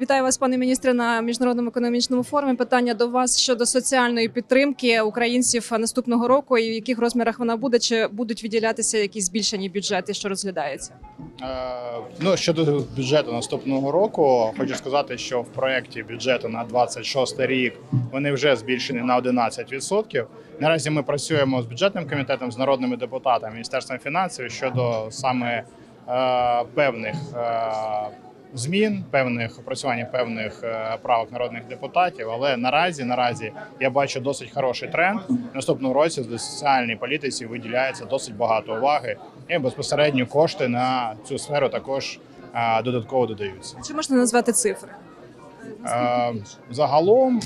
Вітаю вас, пане міністре, на міжнародному економічному форумі. Питання до вас щодо соціальної підтримки українців наступного року і в яких розмірах вона буде, чи будуть виділятися якісь збільшені бюджети, що розглядається? Е, Ну щодо бюджету наступного року, хочу сказати, що в проєкті бюджету на 26 рік вони вже збільшені на 11%. Наразі ми працюємо з бюджетним комітетом, з народними депутатами, міністерством фінансів щодо саме е, певних. Е, Змін певних опрацювання певних е, правок народних депутатів, але наразі наразі я бачу досить хороший тренд. Наступного Наступному році до соціальній політиці виділяється досить багато уваги, і безпосередньо кошти на цю сферу також е, додатково додаються. Чи можна назвати цифри? Е, Загалом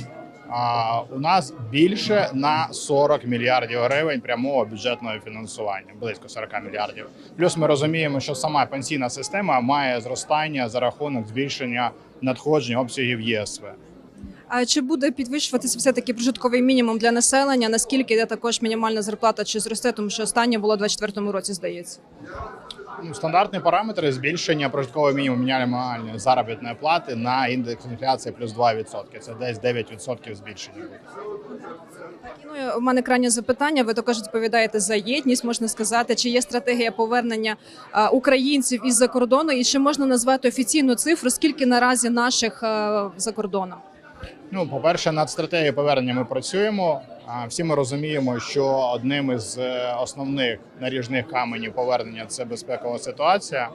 у нас більше на 40 мільярдів гривень прямого бюджетного фінансування, близько 40 мільярдів. Плюс ми розуміємо, що сама пенсійна система має зростання за рахунок збільшення надходжень обсягів ЄСВ. А чи буде підвищуватися все таки прожитковий мінімум для населення? Наскільки йде також мінімальна зарплата чи зросте, тому що останнє було у 24-му році, здається? Ну, стандартні параметри збільшення прожиткового мінімуму мінімальної заробітної плати на індекс інфляції плюс 2%. Це десь 9% збільшення. Ну, у мене крайнє запитання. Ви також відповідаєте за єдність. Можна сказати, чи є стратегія повернення українців із-за кордону, і чи можна назвати офіційну цифру, скільки наразі наших за кордоном? Ну, по-перше, над стратегією повернення ми працюємо. Всі ми розуміємо, що одним із е, основних наріжних каменів повернення це безпекова ситуація.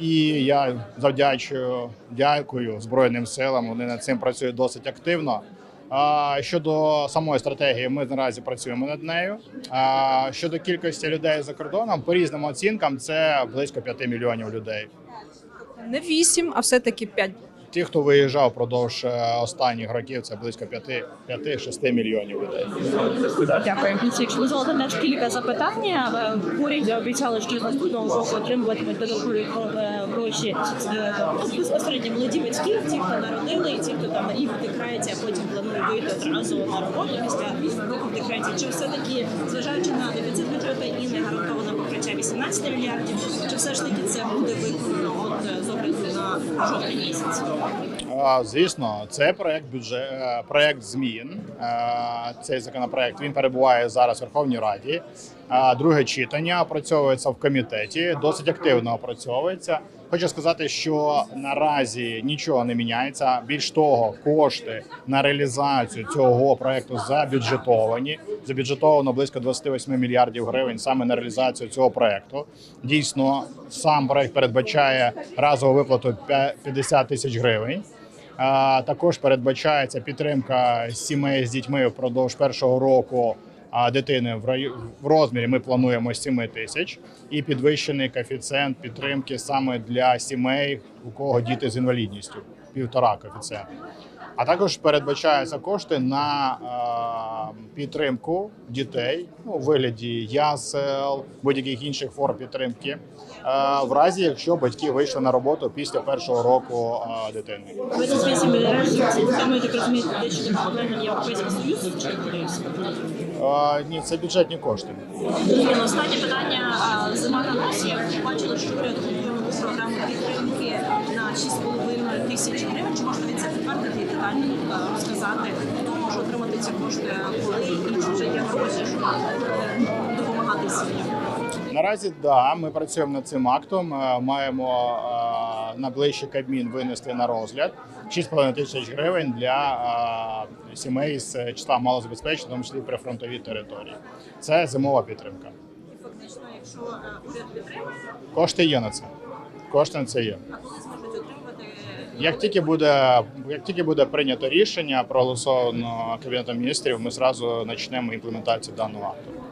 І я завдячую, дякую Збройним силам. Вони над цим працюють досить активно. Щодо самої стратегії, ми наразі працюємо над нею. Щодо кількості людей за кордоном, по різним оцінкам, це близько 5 мільйонів людей. Не вісім, а все таки п'ять. Ті, хто виїжджав впродовж е, останніх років, це близько 5-6 мільйонів людей. Дякую. Якщо дозволите теж кілька запитань. Е, уряді обіцяли, що з наступного року отримуватимуть додаткові е, гроші безпосередньо молоді батьки, ті, хто народили, і ті, хто там рік в декреті, а потім планує вийти одразу на роботу після року в декреті. Чи все таки, зважаючи на дефіцит бюджету і не гарантоване покриття 18 мільярдів, чи все ж таки це буде виконано от е, з огляду на Звісно, це проект бюджет, е, проект змін. Е, Цей законопроект він перебуває зараз в Верховній Раді. Друге читання опрацьовується в комітеті, досить активно опрацьовується. Хочу сказати, що наразі нічого не міняється. Більш того, кошти на реалізацію цього проекту забюджетовані. Забюджетовано близько 28 мільярдів гривень саме на реалізацію цього проекту. Дійсно, сам проект передбачає разову виплату п'я- 50 тисяч гривень. Також передбачається підтримка сімей з дітьми впродовж першого року дитини в раю- в розмірі. Ми плануємо 7 тисяч і підвищений коефіцієнт підтримки саме для сімей, у кого діти з інвалідністю півтора коефіцієнт. А також передбачаються кошти на е, підтримку дітей ну, у вигляді ясел, будь-яких інших форм підтримки, е, в разі якщо батьки вийшли на роботу після першого року е, дитини. Ви за 8 ми так розумієте, те, що направлення Європейський Союз чи? Е, ні, це бюджетні кошти. І останнє питання. Зима на носі. Бачили, що уряд програму підтримки на 6,5 тисяч гривень. Чи можна від це підтвердити детально е, розказати, хто може отримати ці кошти, коли і чи вже є гроші, щоб е, допомагати сім'ям? Наразі да, ми працюємо над цим актом. Е, Маємо на ближчий кабмін винести на розгляд 6,5 тисяч гривень для сімей з числа малозабезпечених, в тому числі прифронтові території. Це зимова підтримка. І фактично, якщо уряд підтримує, Кошти є на це. Кошти на це є. а коли зможуть отримувати Як тільки буде, як тільки буде прийнято рішення, проголосовано кабінетом міністрів, ми зразу почнемо імплементацію даного акту.